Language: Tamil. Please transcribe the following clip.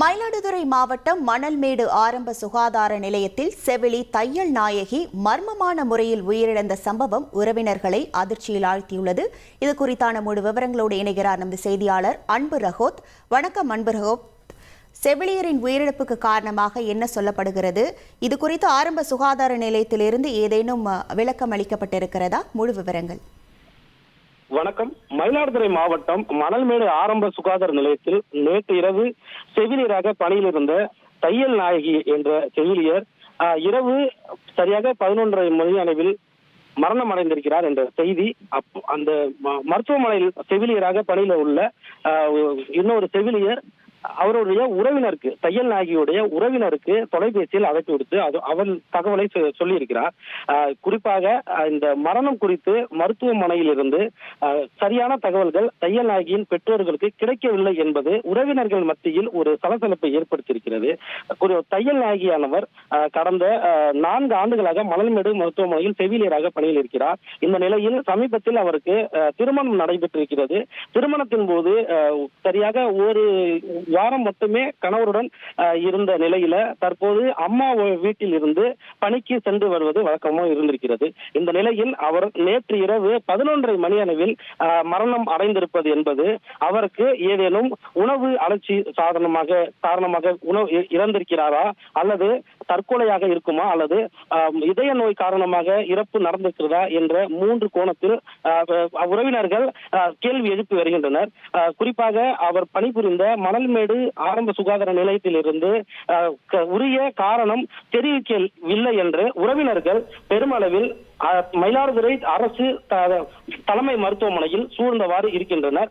மயிலாடுதுறை மாவட்டம் மணல்மேடு ஆரம்ப சுகாதார நிலையத்தில் செவிலி தையல் நாயகி மர்மமான முறையில் உயிரிழந்த சம்பவம் உறவினர்களை அதிர்ச்சியில் ஆழ்த்தியுள்ளது. இது குறித்தான முழு விவரங்களோடு இணைகிறார் நமது செய்தியாளர் அன்பு ரஹோத். வணக்கம் அன்பு ரஹோத். செவிலியரின் உயிரிழப்புக்கு காரணமாக என்ன சொல்லப்படுகிறது? இது குறித்து ஆரம்ப சுகாதார நிலையத்திலிருந்து ஏதேனும் விளக்கம் அளிக்கப்பட்டிருக்கிறதா? முழு விவரங்கள். வணக்கம். மயிலாடுதுறை மாவட்டம் மணல்மேடு ஆரம்ப சுகாதார நிலையத்தில் நேற்று இரவு செவிலியராக பணியில் இருந்த தையல் நாயகி என்ற செவிலியர் இரவு சரியாக பதினொன்றரை மணி அளவில் மரணம் அடைந்திருக்கிறார் என்ற செய்தி. அப் அந்த ம- மருத்துவமனையில் செவிலியராக பணியில உள்ள இன்னொரு செவிலியர் அவருடைய உறவினருக்கு தையல் நாயகியுடைய உறவினருக்கு தொலைபேசியில் அழைப்பு விடுத்து அது அவள் தகவலை சொல்லியிருக்கிறார். குறிப்பாக இந்த மரணம் குறித்து மருத்துவமனையிலிருந்து சரியான தகவல்கள் தையல் நாயகியின் பெற்றோர்களுக்கு கிடைக்கவில்லை என்பது உறவினர்கள் மத்தியில் ஒரு சலசலப்பை ஏற்படுத்தியிருக்கிறது. ஒரு தையல் நாயகியானவர் கடந்த நான்கு ஆண்டுகளாக மணல்மேடு மருத்துவமனையில் செவிலியராக பணியில் இருக்கிறார் இந்த நிலையில் சமீபத்தில் அவருக்கு திருமணம் நடைபெற்றிருக்கிறது. திருமணத்தின் போது சரியாக ஒரு வாரம் மட்டுமே கணவருடன் இருந்த நிலையில தற்போது அம்மா வீட்டில் இருந்து பணிக்கு சென்று வருவது வழக்கமாக இருந்திருக்கிறது. இந்த நிலையில் அவர் நேற்று இரவு பதினொன்றரை மணி அளவில் மரணம் அடைந்திருப்பது என்பது அவருக்கு ஏதேனும் உணவு அலட்சி சாதனமாக காரணமாக உணவு இ- இறந்திருக்கிறாரா? அல்லது தற்கொலையாக இருக்குமா? அல்லது இதய நோய் காரணமாக இறப்பு நடந்திருக்கிறதா? என்ற மூன்று கோணத்தில் ஆஹ், உறவினர்கள் கேள்வி எழுப்பி வருகின்றனர். குறிப்பாக அவர் பணிபுரிந்த மணல்மேடு ஆரம்ப சுகாதார நிலையத்திலிருந்து ஆஹ், உரிய காரணம் தெரிவிக்கவில்லை என்று உறவினர்கள் பெருமளவில் மயிலாடுதுறை அரசு தலைமை மருத்துவமனையில் சூழ்ந்தவாறு இருக்கின்றனர்.